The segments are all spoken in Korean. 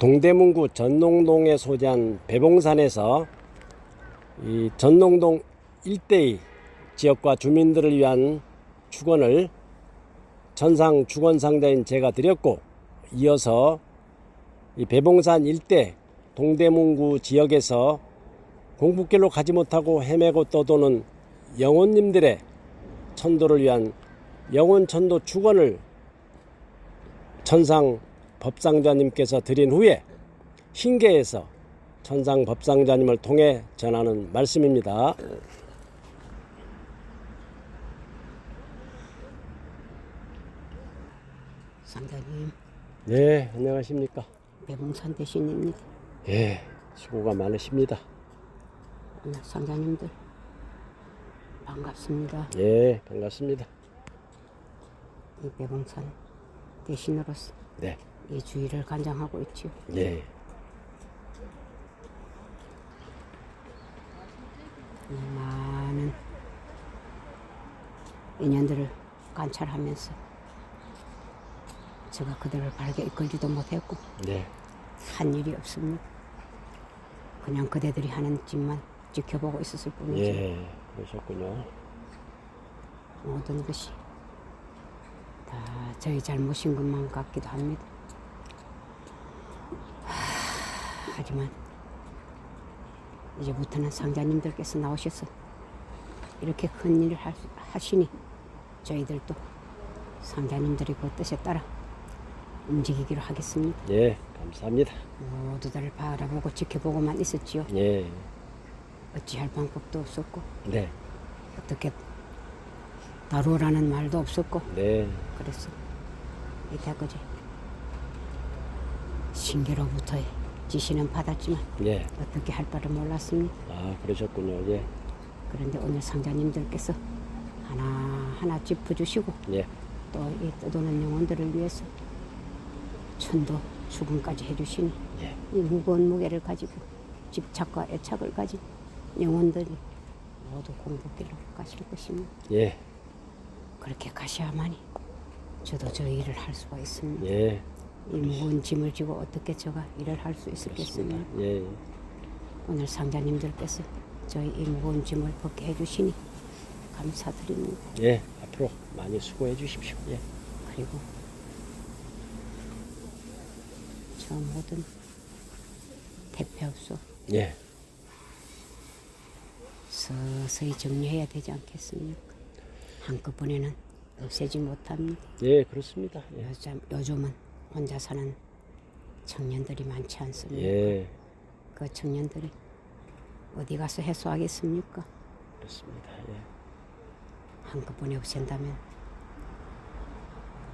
동대문구 전농동에 소재한 배봉산에서 이 전농동 일대의 지역과 주민들을 위한 축원을 천상 축원 상자인 제가 드렸고 이어서 이 배봉산 일대 동대문구 지역에서 공부길로 가지 못하고 헤매고 떠도는 영혼님들의 천도를 위한 영혼 천도 축원을 천상 법상자님께서 드린 후에 흰계에서 천상 법상자님을 통해 전하는 말씀입니다. 상자님 네, 안녕하십니까? 배봉산 대신입니다. 예, 수고가 많으십니다. 오늘 상자님들 반갑습니다. 예, 반갑습니다. 이 배봉산 대신으로서 네, 이 주의를 간장하고 있지요. 예, 이 많은 인연들을 관찰하면서 제가 그들을 바르게 이끌지도 못했고 네, 한 일이 없습니다. 그냥 그대들이 하는 짓만 지켜보고 있었을 뿐이지 예, 그러셨군요. 모든 것이 다 저희 잘못인 것만 같기도 합니다. 하, 하지만 이제부터는 상자님들께서 나오셔서 이렇게 큰 일을 하- 하시니 저희들도 상자님들의 그 뜻에 따라 움직이기로 하겠습니다. 예, 감사합니다. 모두들 바라보고 지켜보고만 있었지요. 예, 어찌할 방법도 없었고 네, 어떻게 다루라는 말도 없었고 네, 그래서 이때까지 신계로부터의 지시는 받았지만 예, 어떻게 할 바를 몰랐습니다. 아, 그러셨군요. 예, 그런데 오늘 상자님들께서 하나 하나 짚어주시고 예, 또이 떠도는 영혼들을 위해서 천도 죽음까지 해주시니 예, 이 무거운 무게를 가지고 집착과 애착을 가진 영혼들이 모두 공복길로 가실 것입니다. 예, 그렇게 가셔야만이 저도 저 일을 할 수가 있습니다. 예, 이 무거운 짐을 지고 어떻게 제가 일을 할 수 있었겠습니까? 예, 오늘 상자님들께서 저희 이 무거운 짐을 벗게 해주시니 감사드립니다. 예, 앞으로 많이 수고해 주십시오. 예, 그리고 저 모든 대표업소 예, 서서히 정리해야 되지 않겠습니까? 한꺼번에는 없애지 못합니다. 예, 그렇습니다. 예, 요즘, 요즘은 혼자 사는 청년들이 많지 않습니까? 예, 그 청년들이 어디 가서 해소하겠습니까? 그렇습니다. 예, 한꺼번에 없앤다면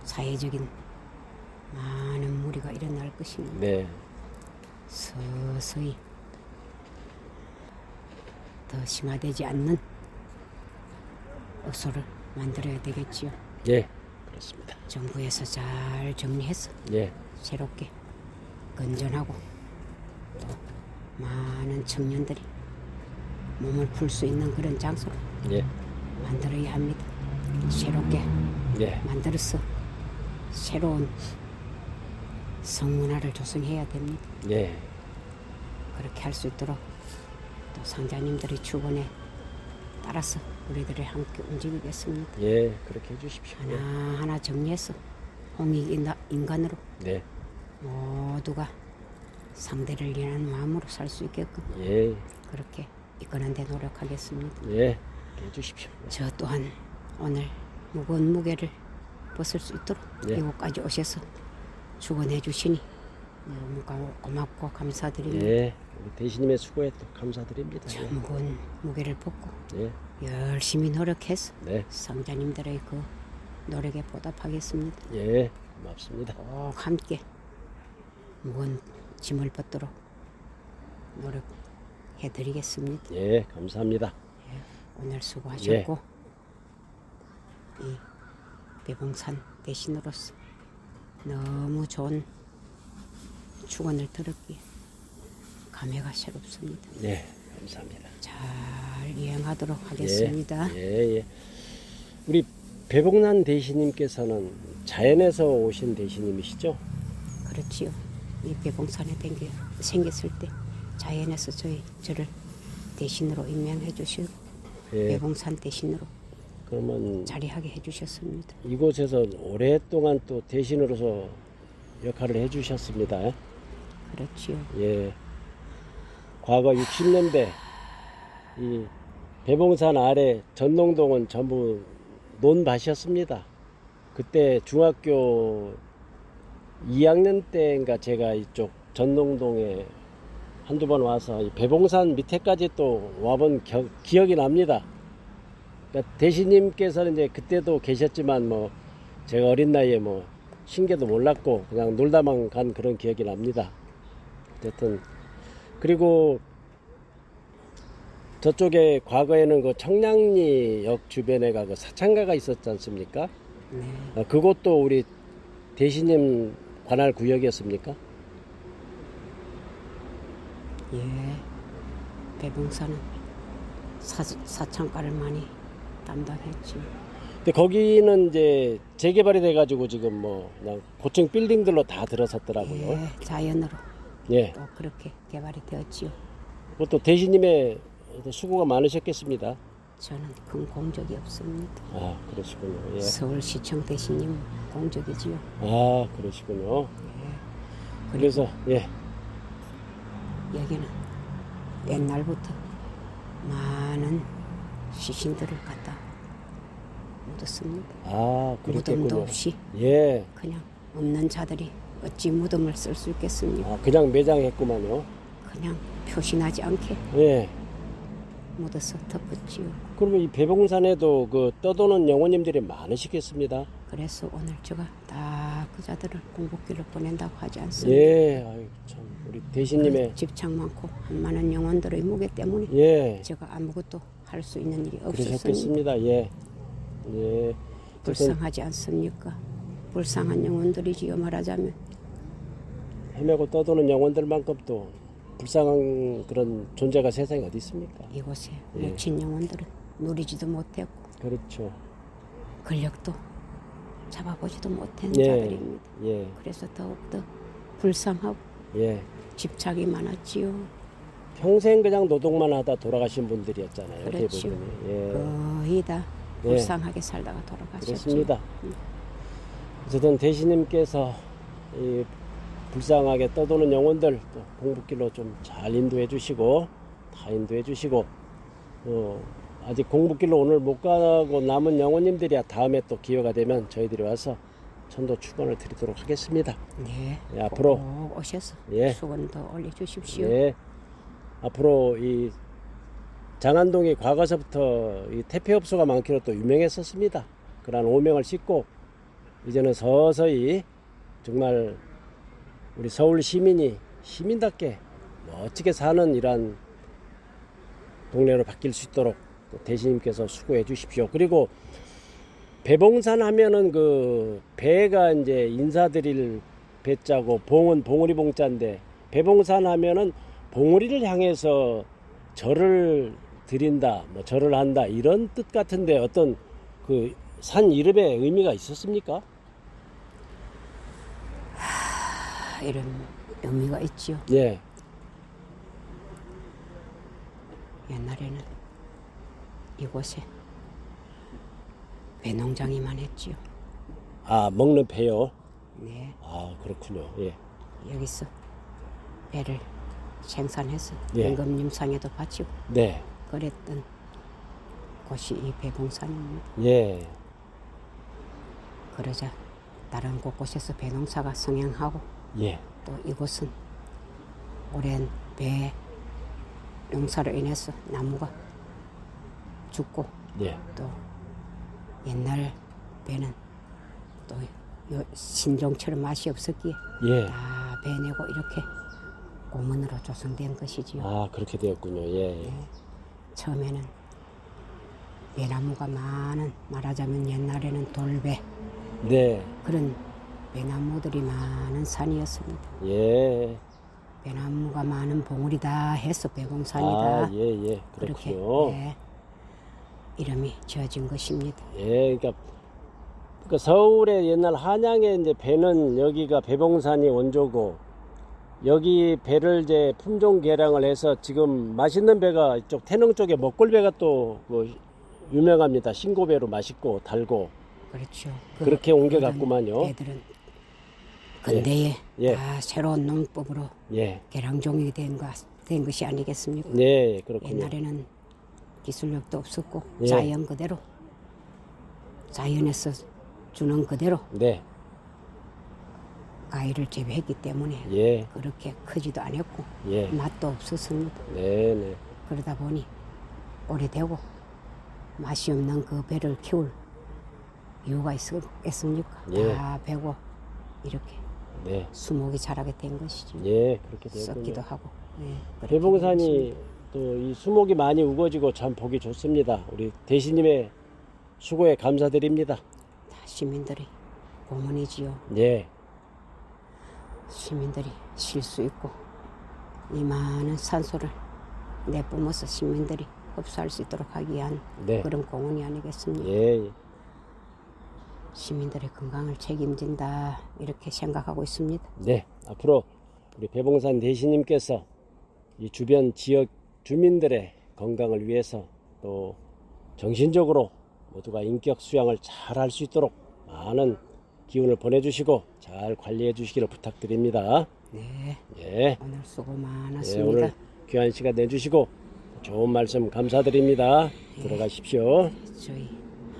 사회적인 많은 무리가 일어날 것입니다. 네, 서서히 더 심화되지 않는 업소를 만들어야 되겠지요. 예, 그렇습니다. 정부에서 잘 정리해서 예, 새롭게 건전하고 또 많은 청년들이 몸을 풀 수 있는 그런 장소로 예, 만들어야 합니다. 새롭게 예, 만들어서 새로운 성문화를 조성해야 됩니다. 예, 그렇게 할 수 있도록 또 상자님들의 축원에 따라서 우리들이 함께 움직이겠습니다. 예, 그렇게 해 주십시오. 예, 하나 하나 정리해서 홍익 인간으로 네, 모두가 상대를 위한 마음으로 살 수 있게끔 예, 그렇게 이끄는 데 노력하겠습니다. 예, 그렇게 해 주십시오. 저 또한 오늘 무거운 무게를 벗을 수 있도록 예. 이곳까지 오셔서 축원해 주시니 너무 고- 고맙고 감사드립니다. 예, 우리 대신님의 수고에 또 감사드립니다. 저 무거운 무게를 벗고 예, 열심히 노력해서 네, 상자님들의 그 노력에 보답하겠습니다. 예, 고맙습니다. 꼭 함께 무거운 짐을 벗도록 노력해드리겠습니다. 예, 감사합니다. 오늘 수고하셨고 이 배봉산 대신으로서 너무 좋은 축원을 들었기에 감회가 새롭습니다. 예, 감사합니다. 잘 이행하도록 하겠습니다. 예, 예. 우리 배복난 대신님께서는 자연에서 오신 대신님이시죠? 그렇지요. 이 배봉산에 댕겨 생겼을 때 자연에서 저희 저를 대신으로 임명해 주시고 예. 배봉산 대신으로 그러면 자리하게 해주셨습니다. 이곳에서 오랫동안 또 대신으로서 역할을 해주셨습니다. 그렇지요. 예. 과거 60년대 이 배봉산 아래 전농동은 전부 논밭이었습니다. 그때 중학교 2학년 때인가 제가 이쪽 전농동에 한두 번 와서 이 배봉산 밑에까지 또 와본 겨- 기억이 납니다. 그러니까 대신님께서는 이제 그때도 계셨지만 뭐 제가 어린 나이에 뭐 신기도 몰랐고 그냥 놀다만 간 그런 기억이 납니다. 어쨌든 그리고 저쪽에 과거에는 그 청량리역 주변에가 그 사창가가 있었지 않습니까? 네. 어, 그것도 우리 대신님 관할 구역이었습니까? 예. 배봉산은 사, 사창가를 많이 담당했지. 근데 거기는 이제 재개발이 돼가지고 지금 뭐 그냥 고층 빌딩들로 다 들어섰더라고요. 예. 자연으로 예. 또 그렇게 개발이 되었지요. 그것도 대신님의 수고가 많으셨겠습니다. 저는 큰 공적이 없습니다. 아 그러시군요. 예. 서울시청 대신님 공적이지요. 아 그러시군요. 예. 그래서 예. 여기는 옛날부터 많은 시신들을 갖다 묻었습니다. 아 무덤도 그렇겠군요. 없이 예. 그냥 없는 자들이 어찌 무덤을 쓸 수 있겠습니까? 아 그냥 매장했구만요. 그냥 표시나지 않게 예. 묻어서 덮었지요. 그러면 이 배봉산에도 그 떠도는 영혼님들이 많으시겠습니다. 그래서 오늘 제가 다 그 자들을 공복길로 보낸다고 하지 않습니다. 예. 아유 참 우리 대신님의 집착 많고 한 많은 영혼들의 무게 때문에 예. 제가 아무것도 할 수 있는 일이 없었습니다. 그러셨겠습니다. 예. 예. 어쨌든 불쌍하지 않습니까? 불쌍한 영혼들이지요 말하자면 헤매고 떠도는 영혼들만큼 또 불쌍한 그런 존재가 세상에 어디 있습니까? 이곳에 예. 묻힌 영혼들은 누리지도 못했고 그렇죠. 권력도 잡아보지도 못한 예. 자들입니다. 예. 그래서 더욱더 불쌍하고 예. 집착이 많았지요. 평생 그냥 노동만 하다 돌아가신 분들이었잖아요. 그렇죠. 예. 거의 다 예. 불쌍하게 살다가 돌아가셨죠. 그렇습니다. 어쨌든 대신님께서 이 불쌍하게 떠도는 영혼들 또 공부길로 좀 잘 인도해 주시고 다 인도해 주시고 어, 아직 공부길로 오늘 못 가고 남은 영혼님들이야 다음에 또 기회가 되면 저희들이 와서 천도 축원을 드리도록 하겠습니다. 네. 예, 앞으로 꼭 오셔서 예. 수건 더 올려주십시오. 예. 앞으로 이 장안동이 과거서부터 이 퇴폐업소가 많기로 또 유명했었습니다. 그러한 오명을 싣고 이제는 서서히 정말 우리 서울 시민이 시민답게 멋지게 사는 이러한 동네로 바뀔 수 있도록 또 대신님께서 수고해 주십시오. 그리고 배봉산 하면은 그 배가 이제 인사드릴 배자고 봉은 봉우리 봉자인데 배봉산 하면은 봉우리를 향해서 절을 드린다, 뭐 절을 한다 이런 뜻 같은데 어떤 그 산 이름에 의미가 있었습니까? 아, 이런 의미가 있지요. 예, 옛날에는 이곳에 배 농장이 많았지요. 아 먹는 배요. 네. 아 그렇군요. 예, 여기서 배를 생산해서 예. 임금님상에도 바치고 네, 그랬던 곳이 이 배봉산입니다. 예, 그러자 다른 곳곳에서 배농사가 성행하고 예, 또 이곳은 오랜 배 농사로 인해서 나무가 죽고 예, 또 옛날 배는 또 요 신종처럼 맛이 없었기에 예. 다 배내고 이렇게 고문으로 조성된 것이지요. 아 그렇게 되었군요. 예, 예. 처음에는 배나무가 많은 말하자면 옛날에는 돌배 네, 그런 배나무들이 많은 산이었습니다. 예. 배나무가 많은 봉우리다 해서 배봉산이다. 아, 예, 예. 그렇게 그렇군요. 예, 이름이 지어진 것입니다. 예, 그러니까, 그러니까 서울의 옛날 한양의 이제 배는 여기가 배봉산이 원조고 여기 배를 이제 품종 개량을 해서 지금 맛있는 배가 이쪽 태릉 쪽에 먹골배가 또뭐 유명합니다. 신고배로 맛있고 달고 그렇죠. 그 그렇게 옮겨갔구만요. 애들은 근대에 예. 다 새로운 농법으로 예, 개량종이 된, 것, 된 것이 아니겠습니까? 네 그렇군요. 옛날에는 기술력도 없었고 예. 자연 그대로 자연에서 주는 그대로 네, 가위를 재배했기 때문에 예, 그렇게 크지도 않았고 예, 맛도 없었습니다. 네, 네, 그러다 보니 오래되고 맛이 없는 그 배를 키울 이유가 있 겠습니까? 예. 다 배고 이렇게 네, 수목이 자라게 된 것이지. 예, 그렇게 되었군요. 하고. 네, 그렇게 대봉산이 또이 수목이 많이 우거지고 참 보기 좋습니다. 우리 대신님의 수고에 감사드립니다. 다 시민들이 고문이지요. 예, 시민들이 쉴 수 있고 이 많은 산소를 내뿜어서 시민들이 흡수할 수 있도록 하기 위한 네. 그런 공헌이 아니겠습니까? 예, 예. 시민들의 건강을 책임진다 이렇게 생각하고 있습니다. 네, 앞으로 우리 배봉산 대신님께서 이 주변 지역 주민들의 건강을 위해서 또 정신적으로 모두가 인격 수양을 잘 할 수 있도록 많은 기운을 보내주시고 잘 관리해 주시기를 부탁드립니다. 네, 예, 오늘 수고 예 많았습니다. 오늘 귀한 시간 내주시고 좋은 말씀 감사드립니다. 들어가십시오. 저희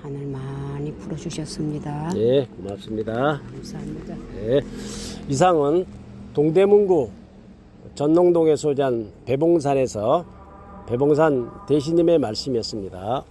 하늘 많이 풀어주셨습니다. 예, 고맙습니다. 감사합니다. 네. 이상은 동대문구 전농동에 소재한 배봉산에서 배봉산 대신님의 말씀이었습니다.